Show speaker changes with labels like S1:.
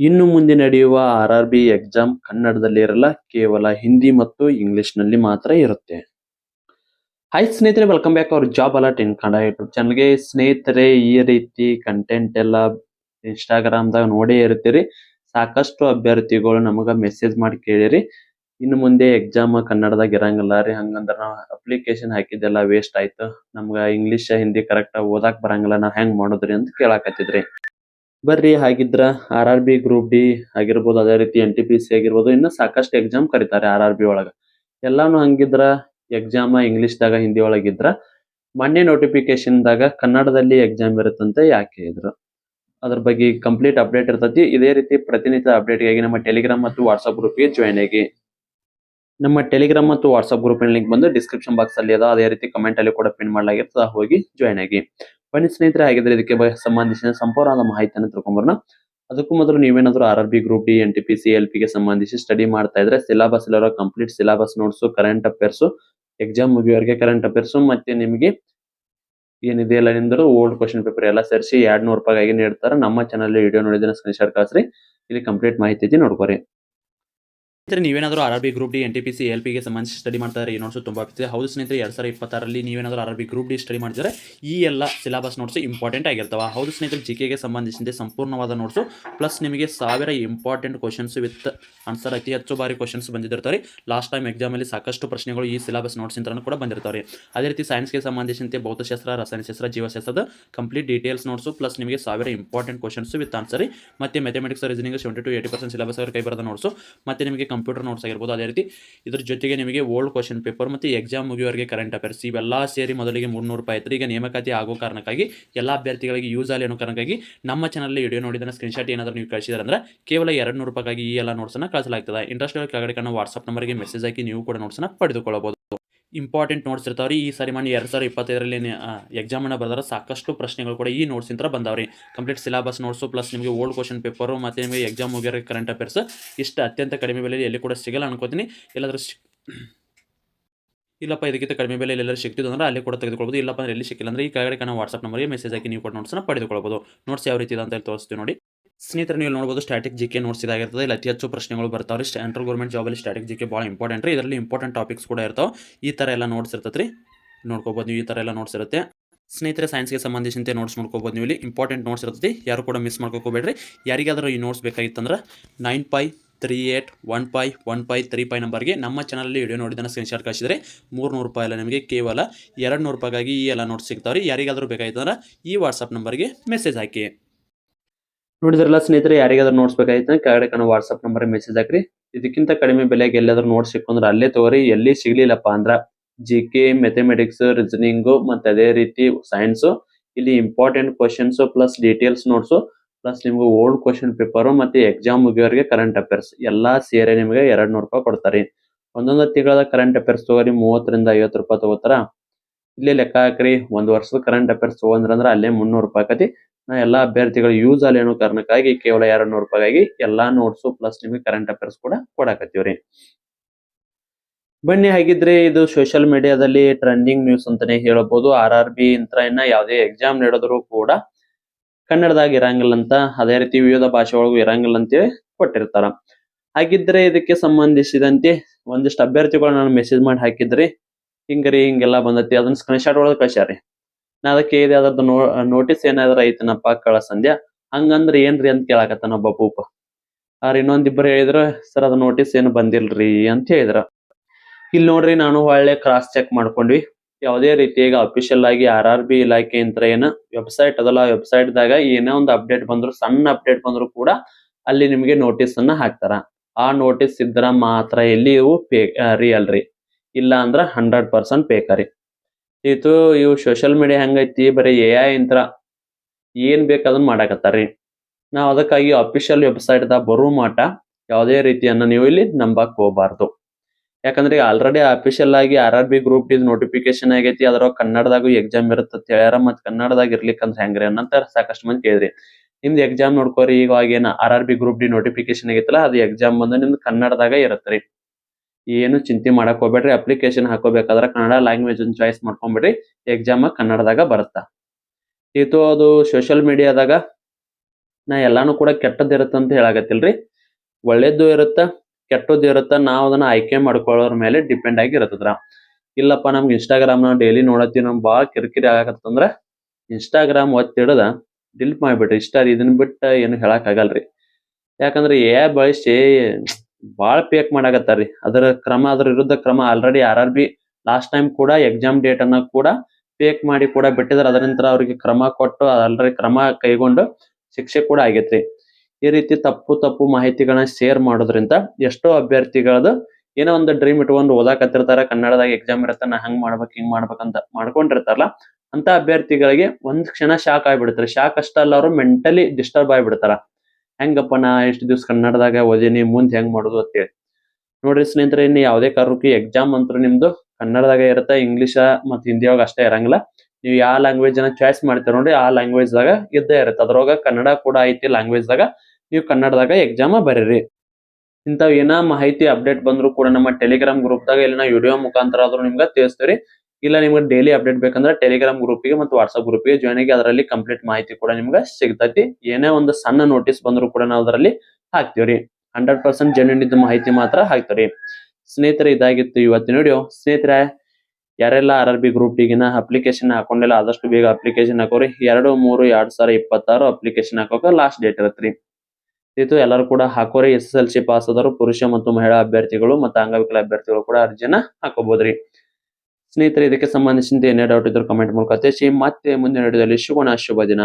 S1: ಇನ್ನು ಮುಂದೆ ನಡೆಯುವ ಆರ್ ಆರ್ ಬಿ ಎಕ್ಸಾಮ್ ಕನ್ನಡದಲ್ಲಿ ಇರಲ್ಲ, ಕೇವಲ ಹಿಂದಿ ಮತ್ತು ಇಂಗ್ಲಿಷ್ನಲ್ಲಿ ಮಾತ್ರ ಇರುತ್ತೆ. ಹಾಯ್ ಸ್ನೇಹಿತರೆ ವೆಲ್ಕಮ್ ಬ್ಯಾಕ್ ಅವ್ರ job alert in Kannada YouTube ಚಾನಲ್ಗೆ ಸ್ನೇಹಿತರೆ, ಈ ರೀತಿ ಕಂಟೆಂಟ್ ಎಲ್ಲ ಇನ್ಸ್ಟಾಗ್ರಾಮ್ದಾಗ ನೋಡೇ ಇರ್ತೀರಿ. ಸಾಕಷ್ಟು ಅಭ್ಯರ್ಥಿಗಳು ನಮಗ ಮೆಸೇಜ್ ಮಾಡಿ ಕೇಳಿರಿ. ಇನ್ನು ಮುಂದೆ ಎಕ್ಸಾಮ್ ಕನ್ನಡದಾಗ ಇರಂಗಿಲ್ಲ ರೀ. ಹಂಗಂದ್ರ ನಾವು ಅಪ್ಲಿಕೇಶನ್ ಹಾಕಿದ್ದೆಲ್ಲ ವೇಸ್ಟ್ ಆಯ್ತು. ನಮ್ಗ ಇಂಗ್ಲಿಷ್ ಹಿಂದಿ ಕರೆಕ್ಟ್ ಓದಾಕ್ ಬರಂಗಿಲ್ಲ. ನಾವ್ ಹೆಂಗ್ ಮಾಡುದ್ರಿ ಅಂತ ಕೇಳಾಕತ್ತಿದ್ರಿ. ಬರ್ರಿ, ಹಾಗಿದ್ರ R R B group D ಆಗಿರ್ಬೋದು, ಅದೇ ರೀತಿ ಎನ್ ಟಿ ಪಿ ಸಿ ಆಗಿರ್ಬೋದು, ಇನ್ನ ಸಾಕಷ್ಟು ಎಕ್ಸಾಮ್ ಕರೀತಾರೆ ಆರ್ ಆರ್ ಬಿ ಒಳಗ. ಎಲ್ಲಾನು ಹಂಗಿದ್ರ ಎಕ್ಸಾಮ್ ಇಂಗ್ಲಿಷ್ ದಾಗ ಹಿಂದಿ ಒಳಗಿದ್ರ ಮೊನ್ನೆ ನೋಟಿಫಿಕೇಶನ್ ದಾಗ ಕನ್ನಡದಲ್ಲಿ ಎಕ್ಸಾಮ್ ಇರುತ್ತಂತೆ ಯಾಕೆ ಇದ್ರು? ಅದ್ರ ಬಗ್ಗೆ ಕಂಪ್ಲೀಟ್ ಅಪ್ಡೇಟ್ ಇರ್ತೈತಿ. ಇದೇ ರೀತಿ ಪ್ರತಿನಿತ್ಯ ಅಪ್ಡೇಟ್ಗಾಗಿ ನಮ್ಮ ಟೆಲಿಗ್ರಾಮ್ ಮತ್ತು ವಾಟ್ಸ್ಆಪ್ ಗ್ರೂಪ್ಗೆ ಜಾಯ್ನ್ ಆಗಿ. ನಮ್ಮ ಟೆಲಿಗ್ರಾಮ್ ಮತ್ತು ವಾಟ್ಸಪ್ ಗ್ರೂಪ್ ಲಿಂಕ್ ಬಂದು ಡಿಸ್ಕ್ರಿಪ್ಷನ್ ಬಾಕ್ಸ್ ಅಲ್ಲಿ ಅದ. ಅದೇ ರೀತಿ ಕಮೆಂಟ್ ಅಲ್ಲಿ ಕೂಡ ಪಿನ್ ಮಾಡಲಾಗಿರ್ತದೆ, ಹೋಗಿ ಜಾಯ್ನ್ ಆಗಿ. ಬನ್ನಿ ಸ್ನೇಹಿತರೆ, ಹಾಗಿದ್ರೆ ಇದಕ್ಕೆ ಸಂಬಂಧಿಸಿದ ಸಂಪೂರ್ಣ ಮಾಹಿತಿಯನ್ನು ತಿಳ್ಕೊಂಬರೋಣ. ಅದಕ್ಕೂ ಮೊದಲು ನೀವೇನಾದ್ರೂ R R B group D N T P C ಎಲ್ಗೆ ಸಂಬಂಧಿಸಿ ಸ್ಟಡಿ ಮಾಡ್ತಾ ಇದ್ರೆ ಸಿಲಬಸ್ ಇರೋ complete syllabus notes current affairs exam ಮುಗಿಯೋರಿಗೆ current affairs ಮತ್ತೆ ನಿಮಗೆ ಏನಿದೆ ಎಲ್ಲ ನಿಂದರು ಓಲ್ಡ್ ಕ್ವಶನ್ ಪೇಪರ್ ಎಲ್ಲ ಸೇರಿಸಿ ಎರಡ್ ನೂರು ರೂಪಾಯಿಗೆ ನೀಡ್ತಾರೆ. ನಮ್ಮ ಚಾನಲ್ ವಿಡಿಯೋ ನೋಡಿದ್ರೆ ಸ್ಕ್ರೀನ್ ಶಾಟ್ ಕಳಿಸ್ರಿ. ಇಲ್ಲಿ ಕಂಪ್ಲೀಟ್ ಮಾಹಿತಿ ಐತಿ ನೋಡ್ಕೊರಿ.
S2: ಸ್ನೇಹಿತರೆ, ನೀವೇನಾದರೂ R R B group D N T P C L ಪಿಗೆ ಸಂಬಂಧಿಸಿ ಸ್ಟಡಿ ಮಾಡ್ತಾರೆ ಈ ನೋಟ್ಸು ತುಂಬ ಆಗ್ತಿದೆ. ಹೌದು ಸ್ನೇಹಿತರೆ, ಎರಡು ಸಾವಿರ ಇಪ್ಪತ್ತಾರಲ್ಲಿ ನೀವೇನಾದರೂ R R B group D study ಮಾಡಿದರೆ ಈ ಎಲ್ಲ ಸಿಲಬಸ್ ನೋಟ್ಸ್ ಇಂಪಾರ್ಟೆಂಟ್ ಆಗಿರ್ತವೆ. ಹೌದು ಸ್ನೇಹಿತರೆ ಜಿ ಕೆಗೆ ಸಂಬಂಧಿಸಿದಂತೆ ಸಂಪೂರ್ಣವಾದ ನೋಟ್ಸು ಪ್ಲಸ್ ನಿಮಗೆ ಸಾವಿರ ಇಂಪಾರ್ಟೆಂಟ್ ಕ್ವಶನ್ಸ್ ವಿತ್ ಆನ್ಸರ್ ಅತಿ ಹೆಚ್ಚು ಬಾರಿ ಕ್ವಶನ್ಸ್ ಬಂದಿರ್ತಾರೆ ಲಾಸ್ಟ್ ಟೈಮ್ ಎಕ್ಸಾಮಲ್ಲಿ ಸಾಕಷ್ಟು ಪ್ರಶ್ನೆಗಳು ಈ ಸಿಲಬಸ್ ನೋಟ್ಸ್ ಇಂದ ಕೂಡ ಬಂದಿರ್ತಾರೆ ಅದೇ ರೀತಿ ಸೈನ್ಸ್ಗೆ ಸಂಬಂಧಿಸಿದಂತೆ ಭೌತಶಾಸ್ತ್ರ ರಸಾಯನಶಾಸ್ತ್ರ ಜೀವಶಾಸ್ತ್ರದ ಕಂಪ್ಲೀಟ್ ಡೀಟೇಲ್ಸ್ ನೋಟ್ಸು ಪ್ಲಸ್ ನಿಮಗೆ ಸಾವಿರ ಇಂಪಾರ್ಟೆಂಟ್ ಕ್ವಶನ್ಸ್ ವಿತ್ ಆನ್ಸರಿ ಮತ್ತೆ mathematics reasoning seventy to eighty percent syllabus ಅವರು ಕೈ ಬರೋದ ನೋಟ್ಸು ಮತ್ತೆ ನಿಮಗೆ ಕಂಪ್ಯೂಟರ್ ನೋಟ್ಸ್ ಆಗಿರ್ಬೋದು, ಅದೇ ರೀತಿ ಇದ್ರ ಜೊತೆಗೆ ನಿಮಗೆ ಓಲ್ಡ್ ಕ್ವಶನ್ ಪೇಪರ್ ಮತ್ತು ಎಕ್ಸಾಮ್ ಮುಗಿಯೋರಿಗೆ ಕರೆಂಟ್ ಅಫೇರ್ಸ್ ಇವೆಲ್ಲ ಸೇರಿ ಮೊದಲಿಗೆ ಮುನ್ನೂರು ರೂಪಾಯಿ ಇತ್ತು ಈಗ ನೇಮಕಾತಿ ಆಗೋ ಕಾರಣಕ್ಕಾಗಿ, ಎಲ್ಲ ಅಭ್ಯರ್ಥಿಗಳಿಗೆ ಯೂಸ್ ಆಗಲಿ ಅನ್ನೋ ಕಾರಣಕ್ಕಾಗಿ ನಮ್ಮ ಚಾನಲ್ ವಿಡಿಯೋ ನೋಡಿದ ಸ್ಕ್ರೀನ್ಶಾಟ್ ಏನಾದರೂ ನೀವು ಕಳಿಸಿದ್ರೆ ಅಂದ್ರೆ ಕೇವಲ ಎರಡು ನೂರು ರೂಪಾಯಿಗಾಗಿ ಈ ಎಲ್ಲ ನೋಟ್ಸನ್ನು ಕಳಿಸಲಾಗ್ತದೆ. ಇಂಟ್ರೆಸ್ಟ್ ಕೆಳಗಡೆ ಕಾಣೋ ವಾಟ್ಸಪ್ ನಂಬರ್ಗೆ ಮೆಸೇಜ್ ಹಾಕಿ ನೀವು ಕೂಡ ನೋಟ್ಸನ್ನು ಪಡೆದುಕೊಳ್ಳಬಹುದು. ಇಂಪಾರ್ಟೆಂಟ್ ನೋಟ್ಸ್ ಇರ್ತಾವ್ರಿ. ಈ ಸಾರಿ ಮಾಡಿ ಎರಡು ಸಾವಿರ ಇಪ್ಪತ್ತೈದರಲ್ಲಿ ಎಕ್ಸಾಮನ್ನು ಬರೆದ್ರೆ, ಸಾಕಷ್ಟು ಪ್ರಶ್ನೆಗಳು ಕೂಡ ಈ ನೋಟ್ಸ್ ಇಂದ ಬಂದವ್ರಿ. ಕಂಪ್ಲೀಟ್ ಸಿಲಬಸ್ ನೋಟ್ಸು ಪ್ಲಸ್ ನಿಮಗೆ ಓಲ್ಡ್ ಕ್ವಶನ್ ಪೇಪರು ಮತ್ತು ನಿಮಗೆ ಎಕ್ಸಾಮ್ ಹೋಗಿರೋ ಕರೆಂಟ್ ಅಫೇರ್ಸ್ ಇಷ್ಟು ಅತ್ಯಂತ ಕಡಿಮೆ ಬೆಲೆಯಲ್ಲಿ ಎಲ್ಲಿ ಕೂಡ ಸಿಗಲ್ಲ ಅನ್ಕೋತೀನಿ. ಎಲ್ಲಾದರೂ ಇಲ್ಲಪ್ಪ, ಇದಕ್ಕಿಂತ ಕಡಿಮೆ ಬೆಲೆ ಎಲ್ಲರೂ ಸಿಗ್ತಿದ್ದು ಅಂದ್ರೆ ಅಲ್ಲಿ ಕೂಡ ತೆಗೆದುಕೊಳ್ಬೋದು. ಇಲ್ಲಪ್ಪ ಅಂದ್ರೆ ಎಲ್ಲಿ ಸಿಕ್ಕಿಲ್ಲ ಅಂದರೆ ಈ ಕೆಳಗಡೆ ಕಾಣೋ ವಾಟ್ಸಪ್ ನಂಬರ್ಗೆ ಮೆಸೇಜ್ ಹಾಕಿ ನೀವು ಕೂಡ ನೋಟ್ಸನ್ನು ಪಡೆದುಕೊಳ್ಬೋದು. ನೋಟ್ಸ್ ಯಾವ ರೀತಿ ಇದೆ ಅಂತ ಹೇಳಿ ತೋರಿಸ್ತೀವಿ ನೋಡಿ. ಸ್ನೇಹಿತರೆ, ನೀವು ನೋಡ್ಬೋದು ಸ್ಟ್ಯಾಟಿಕ್ ಜಿ ಕೆ ನೋಟ್ಸ್ ಇದಾಗಿರ್ತದೆ. ಇಲ್ಲಿ ಅತಿ ಹೆಚ್ಚು ಪ್ರಶ್ನೆಗಳು ಬರ್ತಾವ್ರಿ ಸೆಂಟ್ರಲ್ ಗೌರ್ಮೆಂಟ್ ಜಾಬಲ್ಲಿ ಸ್ಟ್ಯಾಟಿಕ್ ಜಿ ಕೆ ಭಾಳ ಇಂಪಾರ್ಟೆಂಟ್ ರೀ. ಇದರಲ್ಲಿ ಇಂಪಾರ್ಟೆಂಟ್ ಟಾಪಿಕ್ಸ್ ಕೂಡ ಇರ್ತಾವೆ. ಈ ಥರ ಎಲ್ಲ ನೋಟ್ಸ್ ಇರ್ತದೆ ರೀ ನೋಡ್ಕೋಬೋದು ನೀವು ಈ ಥರ ಎಲ್ಲ ನೋಟ್ಸ್ ಇರುತ್ತೆ. ಸ್ನೇಹಿತರೆ ಸೈನ್ಸ್ಗೆ ಸಂಬಂಧಿಸಿದಂತೆ ನೋಟ್ಸ್ ನೋಡ್ಕೋಬೋದು ನೀವು ಇಲ್ಲಿ. ಇಂಪಾರ್ಟೆಂಟ್ ನೋಟ್ಸ್ ಇರ್ತದೆ ಯಾರು ಕೂಡ ಮಿಸ್ ಮಾಡ್ಕೋಬೇಡ್ರಿ ಯಾರಿಗಾದರೂ ಈ notes ಬೇಕಾಗಿತ್ತಂದ್ರೆ nine five three eight one five one five three five ನಂಬರ್ಗೆ ನಮ್ಮ ಚಾನಲಲ್ಲಿ ವಿಡಿಯೋ ನೋಡಿದನ್ನು ಸ್ಕ್ರೀನ್ಶಾಟ್ ಕಳಿಸಿದರೆ ಮೂರು ನೂರು ರೂಪಾಯಿ ಎಲ್ಲ ನಿಮಗೆ ಕೇವಲ ಎರಡು ನೂರು ರೂಪಾಯಿಗಾಗಿ ಈ ಎಲ್ಲ ನೋಟ್ಸ್ ಸಿಗ್ತಾವ್ರಿ. ಯಾರಿಗಾದರೂ ಬೇಕಾಗಿತ್ತಂದ್ರೆ ಈ ವಾಟ್ಸಪ್ ನಂಬರ್ಗೆ ಮೆಸೇಜ್ ಹಾಕಿ.
S1: ನೋಡಿದ್ರಲ್ಲ ಸ್ನೇಹಿತರೆ, ಯಾರಿಗಾದ್ರೂ ನೋಟ್ಸ್ ಬೇಕಾಗಿತ್ತು ಕೆಳಗಡೆ ಕಾಣೋ ವಾಟ್ಸ್ಆಪ್ ನಂಬರ್ ಮೆಸೇಜ್ ಹಾಕ್ರಿ. ಇದಕ್ಕಿಂತ ಕಡಿಮೆ ಬೆಲೆಗೆ ಎಲ್ಲಾದ್ರೂ ನೋಟ್ಸ್ ಸಿಕ್ಕಂದ್ರೆ ಅಲ್ಲೇ ತಗೋರಿ, ಎಲ್ಲಿ ಸಿಗ್ಲಿಲ್ಲಪ್ಪ ಅಂದ್ರ ಜಿ ಕೆ ಮೆಥಮೆಟಿಕ್ಸ್ ರೀಸನಿಂಗು ಮತ್ತೆ ಅದೇ ರೀತಿ ಸೈನ್ಸ್ ಇಲ್ಲಿ important questions plus details notes plus ನಿಮ್ಗೆ ಓಲ್ಡ್ ಕ್ವಶನ್ ಪೇಪರ್ ಮತ್ತೆ ಎಕ್ಸಾಮ್ ಮುಗಿಯೋರಿಗೆ ಕರೆಂಟ್ ಅಫೇರ್ಸ್ ಎಲ್ಲಾ ಸೇರಿ ನಿಮಗೆ ಎರಡ್ ನೂರು ರೂಪಾಯಿ ಕೊಡ್ತಾರೆ. ಒಂದೊಂದು ತಿಂಗಳ ಕರೆಂಟ್ ಅಫೇರ್ಸ್ ತಗೋರಿ, ಮೂವತ್ತರಿಂದ ಐವತ್ತು ರೂಪಾಯಿ ತಗೋತಾರ. ಇಲ್ಲೇ ಲೆಕ್ಕ ಹಾಕ್ರಿ, ಒಂದ್ ವರ್ಷದ ಕರೆಂಟ್ ಅಫೇರ್ಸ್ ತಗೊಂಡ್ರ ಅಂದ್ರೆ ಅಲ್ಲೇ ಮುನ್ನೂರು ರೂಪಾಯಿ ಆಕತಿ. ಎಲ್ಲಾ ಅಭ್ಯರ್ಥಿಗಳು ಯೂಸ್ ಆಗಲಿ ಅನ್ನೋ ಕಾರಣಕ್ಕಾಗಿ ಕೇವಲ ಎರಡು ನೂರು ರೂಪಾಯಿಗಾಗಿ ಎಲ್ಲಾ ನೋಟ್ಸ್ ಪ್ಲಸ್ ನಿಮಗೆ ಕರೆಂಟ್ ಅಫೇರ್ಸ್ ಕೂಡ ಕೊಡಾಕತ್ತೀವ್ರಿ. ಬನ್ನಿ ಹಾಗಿದ್ರೆ ಇದು ಸೋಷಿಯಲ್ ಮೀಡಿಯಾದಲ್ಲಿ ಟ್ರೆಂಡಿಂಗ್ ನ್ಯೂಸ್ ಅಂತಾನೆ ಹೇಳಬಹುದು ಆರ್ ಆರ್ ಬಿ ಇನ್ನ ಯಾವುದೇ ಎಕ್ಸಾಮ್ ನಡೆದ್ರು ಕೂಡ ಕನ್ನಡದಾಗ ಇರಂಗಿಲ್ಲ ಅಂತ, ಅದೇ ರೀತಿ ವಿವಿಧ ಭಾಷೆ ಒಳಗೂ ಇರಂಗಿಲ್ಲ ಅಂತೇಳಿ ಕೊಟ್ಟಿರ್ತಾರ. ಹಾಗಿದ್ರೆ ಇದಕ್ಕೆ ಸಂಬಂಧಿಸಿದಂತೆ ಒಂದಿಷ್ಟು ಅಭ್ಯರ್ಥಿಗಳು ನಾನು ಮೆಸೇಜ್ ಮಾಡಿ ಹಾಕಿದ್ರಿ. ಹಿಂಗ್ರಿ, ಹಿಂಗೆಲ್ಲ ಬಂದತಿ. ಅದನ್ನ ಸ್ಕ್ರೀನ್ಶಾಟ್ ಒಳಗೆ ಕಳ್ಸ್ಯಾರಿ ನಾ ಅದಕ್ಕೆ ಇದೆ ನೋ ನೋಟಿಸ್ ಏನಾದ್ರು ಐತನಪ್ಪ ಸಂಧ್ಯಾ. ಹಂಗಂದ್ರೆ ಏನ್ರಿ ಅಂತ ಕೇಳಾಕತ್ತಾನ ಒಬ್ಬ ಪೂಪ. ಅವ್ರ ಇನ್ನೊಂದಿಬ್ರು ಹೇಳಿದ್ರ, ಸರ್, ಅದ್ ನೋಟಿಸ್ ಏನು ಬಂದಿಲ್ರಿ ಅಂತ ಹೇಳಿದ್ರ. ಇಲ್ಲಿ ನೋಡ್ರಿ ನಾನು ಒಳ್ಳೆ ಕ್ರಾಸ್ ಚೆಕ್ ಮಾಡ್ಕೊಂಡ್ವಿ. ಯಾವುದೇ ರೀತಿ ಈಗ ಅಫಿಷಿಯಲ್ ಆಗಿ ಆರ್ ಆರ್ ಬಿ ಇಲಾಖೆ ಅಂತ ಏನ ವೆಬ್ಸೈಟ್ ಅದಲ್ಲ ವೆಬ್ಸೈಟ್ ದಾಗ ಏನೇ ಒಂದು ಅಪ್ಡೇಟ್ ಬಂದ್ರು, ಸಣ್ಣ ಅಪ್ಡೇಟ್ ಬಂದ್ರು ಕೂಡ ಅಲ್ಲಿ ನಿಮಗೆ ನೋಟಿಸ್ ಅನ್ನ ಹಾಕ್ತಾರ. ಆ ನೋಟಿಸ್ ಇದ್ರ ಮಾತ್ರ ಎಲ್ಲಿ ಇವು ಪೇ ರಿಯಲ್ ರೀ. ಇಲ್ಲ ಅಂದ್ರ ಹಂಡ್ರೆಡ್ ಪರ್ಸೆಂಟ್ ಬೇಕರಿ ಇದು ಇವು ಸೋಶಿಯಲ್ ಮೀಡಿಯಾ ಹೆಂಗೈತಿ? ಬರೀ ಎ ಐ ಯಂತ್ರ ಏನ್ ಬೇಕು ಅದನ್ನ ಮಾಡಾಕತ್ತಾರ್ರಿ. ನಾವ್ ಅದಕ್ಕಾಗಿ ಅಫಿಷಿಯಲ್ ವೆಬ್ಸೈಟ್ ದಾಗ ಬರೋ ಮಾಟ ಯಾವುದೇ ರೀತಿಯನ್ನ ನೀವು ಇಲ್ಲಿ ನಂಬಕ್ ಹೋಗ್ಬಾರ್ದು. ಯಾಕಂದ್ರೆ ಆಲ್ರೆಡಿ ಅಫಿಷಿಯಲ್ ಆಗಿ R R B group D notification ಆಗೈತಿ. ಅದರ ಕನ್ನಡದಾಗು ಎಕ್ಸಾಮ್ ಇರುತ್ತೆ ಹೇಳ್ಯಾರ. ಮತ್ ಕನ್ನಡದಾಗ ಅಂತ ಹೆಂಗ್ರಿ ಅನ್ನಂತ ಸಾಕಷ್ಟು ಮಂದಿ ಕೇಳಿದ್ರಿ ನಿಮ್ದು ಎಕ್ಸಾಮ್ ನೋಡ್ಕೋರಿ. ಈಗ ಏನ R R B group D notification ಆಗೈತಲ್ಲ, ಅದು ಎಕ್ಸಾಮ್ ಬಂದು ನಿಮ್ದು ಕನ್ನಡದಾಗ ಇರತ್ರಿ. ಏನು ಚಿಂತೆ ಮಾಡಕ್ ಹೋಗ್ಬೇಡ್ರಿ. ಅಪ್ಲಿಕೇಶನ್ ಹಾಕೋಬೇಕಾದ್ರೆ ಕನ್ನಡ ಲ್ಯಾಂಗ್ವೇಜ್ ಚಾಯ್ಸ್ ಮಾಡ್ಕೊಂಡ್ಬಿಡ್ರಿ ಎಕ್ಸಾಮ್ ಕನ್ನಡದಾಗ ಬರುತ್ತಾ? ಇದು ಅದು ಸೋಷಿಯಲ್ ಮೀಡಿಯಾದಾಗ ನಾ ಎಲ್ಲಾನು ಕೂಡ ಕೆಟ್ಟದ್ದು ಇರತ್ತ ಅಂತ ಹೇಳಾಗತ್ತಿಲ್ರಿ ಒಳ್ಳೇದು ಇರುತ್ತ, ಕೆಟ್ಟದ್ದು ಇರುತ್ತ. ನಾವು ಅದನ್ನ ಆಯ್ಕೆ ಮಾಡ್ಕೊಳ್ಳೋರ್ ಮೇಲೆ ಡಿಪೆಂಡ್ ಆಗಿ ಇರತ್ತದ್ರ. ಇಲ್ಲಪ್ಪ, ನಮ್ಗೆ ಇನ್ಸ್ಟಾಗ್ರಾಮ್ನ ಡೈಲಿ ನೋಡತ್ತೀವಿ. ನಮ್ಗೆ ಭಾಳ ಕಿರಿಕಿರಿ ಆಗತ್ತಂದ್ರ ಇನ್ಸ್ಟಾಗ್ರಾಮ್ ಒತ್ತಿಡದ ಡಿಲೀಟ್ ಮಾಡಿಬಿಟ್ರಿ ಇಷ್ಟ ಇದನ್ನ ಬಿಟ್ಟು ಏನು ಹೇಳಕ್ ಆಗಲ್ರಿ. ಯಾಕಂದ್ರೆ ಏ ಬಳಸಿ ಬಾಳ ಪೇಕ್ ಮಾಡಾಕತ್ತಾರ್ರಿ. ಅದರ ಕ್ರಮ, ಅದರ ವಿರುದ್ಧ ಕ್ರಮ already R R B last time ಕೂಡ ಎಕ್ಸಾಮ್ ಡೇಟ್ ಅನ್ನ ಕೂಡ ಪೇಕ್ ಮಾಡಿ ಕೂಡ ಬಿಟ್ಟಿದ್ದಾರೆ ಅದರ ನಂತರ ಅವರಿಗೆ ಕ್ರಮ ಕೊಟ್ಟು ಆಲ್ರೆಡಿ ಕ್ರಮ ಕೈಗೊಂಡು ಶಿಕ್ಷೆ ಕೂಡ ಆಗೈತ್ರಿ. ಈ ರೀತಿ ತಪ್ಪು ತಪ್ಪು ಮಾಹಿತಿಗಳನ್ನ ಶೇರ್ ಮಾಡೋದ್ರಿಂದ ಎಷ್ಟೋ ಅಭ್ಯರ್ಥಿಗಳದು ಏನೋ ಒಂದು ಡ್ರೀಮ್ ಇಟ್ಕೊಂಡು ಓದಾಕತ್ತಿರ್ತಾರ. ಕನ್ನಡದಾಗ ಎಕ್ಸಾಮ್ ಇರುತ್ತೆ, ನಾ ಹಂಗ್ ಮಾಡ್ಬೇಕು, ಹಿಂಗ್ ಮಾಡ್ಬೇಕಂತ ಮಾಡ್ಕೊಂಡಿರ್ತಾರಲ್ಲ ಅಂತ ಅಭ್ಯರ್ಥಿಗಳಿಗೆ ಒಂದ್ ಕ್ಷಣ ಶಾಕ್ ಆಗ್ಬಿಡ್ತಾರೆ. ಶಾಕ್ ಅಷ್ಟಲ್ಲ, ಅವರು ಮೆಂಟಲಿ ಡಿಸ್ಟರ್ಬ್ ಆಗ್ಬಿಡ್ತಾರ. ಹೆಂಗಪ್ಪ ನಾ ಎಷ್ಟು ದಿವ್ಸ ಕನ್ನಡದಾಗ ಓದಿನಿ, ಮುಂದ್ ಹೆಂಗ್ ಮಾಡೋದು ಅಂತೇಳಿ. ನೋಡ್ರಿ ಸ್ನೇಹಿತರೆ, ಇನ್ನು ಯಾವುದೇ ಕಾರಣಕ್ಕೆ ಎಕ್ಸಾಮ್ ಅಂತೂ ನಿಮ್ದು ಕನ್ನಡದಾಗ ಇರುತ್ತೆ ಇಂಗ್ಲಿಷ ಮತ್ತು ಹಿಂದಿಯಾಗ ಅಷ್ಟೇ ಇರಂಗಿಲ್ಲ. ನೀವು ಯಾವ ಲ್ಯಾಂಗ್ವೇಜ್ ಅನ್ನ ಚಾಯ್ಸ್ ಮಾಡ್ತೀರ ನೋಡಿ ಆ ಲ್ಯಾಂಗ್ವೇಜ್ ದಾಗ ಇದ್ದೇ ಇರುತ್ತೆ. ಅದ್ರೊಳಗ ಕನ್ನಡ ಕೂಡ ಐತಿ ಲ್ಯಾಂಗ್ವೇಜ್ ದಾಗ, ನೀವು ಕನ್ನಡದಾಗ ಎಕ್ಸಾಮ್ ಬರೀರಿ. ಇಂಥವ್ ಏನ ಮಾಹಿತಿ ಅಪ್ಡೇಟ್ ಬಂದ್ರು ಕೂಡ ನಮ್ಮ ಟೆಲಿಗ್ರಾಮ್ ಗ್ರೂಪ್ ದಾಗ ಇಲ್ಲ ವಿಡಿಯೋ ಮುಖಾಂತರ ಆದ್ರೂ ನಿಮ್ಗೆ ತಿಳಿಸ್ತೀವಿ ಇಲ್ಲ, ನಿಮ್ಗೆ ಡೈಲಿ ಅಪ್ಡೇಟ್ ಬೇಕಂದ್ರೆ ಟೆಲಿಗ್ರಾಮ್ ಗ್ರೂಪಿಗೆ ಮತ್ತು ವಾಟ್ಸ್ಆಪ್ ಗ್ರೂಪಿಗೆ ಜಾಯ್ನ್ ಆಗಿ ಅದರಲ್ಲಿ ಕಂಪ್ಲೀಟ್ ಮಾಹಿತಿ ಕೂಡ ನಿಮ್ಗೆ ಸಿಗ್ತೈತಿ. ಏನೇ ಒಂದು ಸಣ್ಣ ನೋಟಿಸ್ ಬಂದ್ರು ಕೂಡ ನಾವು ಅದರಲ್ಲಿ ಹಾಕ್ತೀವ್ರಿ. ಹಂಡ್ರೆಡ್ ಪರ್ಸೆಂಟ್ ಜೆನ್ಯೂನ್ ಮಾಹಿತಿ ಮಾತ್ರ ಹಾಕ್ತೀವ್ರಿ. ಸ್ನೇಹಿತರೆ, ಇದಾಗಿತ್ತು ಇವತ್ತಿನ ವಿಡಿಯೋ ಸ್ನೇಹಿತರೆ, ಯಾರೆಲ್ಲ ಆರ್ ಆರ್ ಬಿ ಗ್ರೂಪ್ ಡಿಗಿನ ಅಪ್ಲಿಕೇಶನ್ ಹಾಕೊಂಡಿಲ್ಲ, ಆದಷ್ಟು ಬೇಗ ಅಪ್ಲಿಕೇಶನ್ ಹಾಕೋರಿ. ಎರಡು, ಮೂರು, ಎರಡ್ ಸಾವಿರ ಇಪ್ಪತ್ತಾರು ಅಪ್ಲಿಕೇಶನ್ ಹಾಕೋಕೆ ಲಾಸ್ಟ್ ಡೇಟ್ ಇರತ್ರಿ. ಇದು ಎಲ್ಲರೂ ಕೂಡ ಹಾಕೋರಿ. S S L C pass ಆದವರು, ಪುರುಷ ಮತ್ತು ಮಹಿಳಾ ಅಭ್ಯರ್ಥಿಗಳು ಮತ್ತು ಅಂಗವಿಕಲ ಅಭ್ಯರ್ಥಿಗಳು ಕೂಡ ಅರ್ಜಿನ ಹಾಕೋಬಹುದ್ರಿ ಸ್ನೇಹಿತರೆ, ಇದಕ್ಕೆ ಸಂಬಂಧಿಸಿದಂತೆ ಏನೇ ಡೌಟ್ ಇದ್ರು ಕಮೆಂಟ್ ಮೂಲಕ ತಿಳಿಸಿ. ಮತ್ತೆ ಮುಂದಿನ ವಿಡಿಯೋದಲ್ಲಿ ಸಿಗೋಣ ಶುಭ ದಿನ.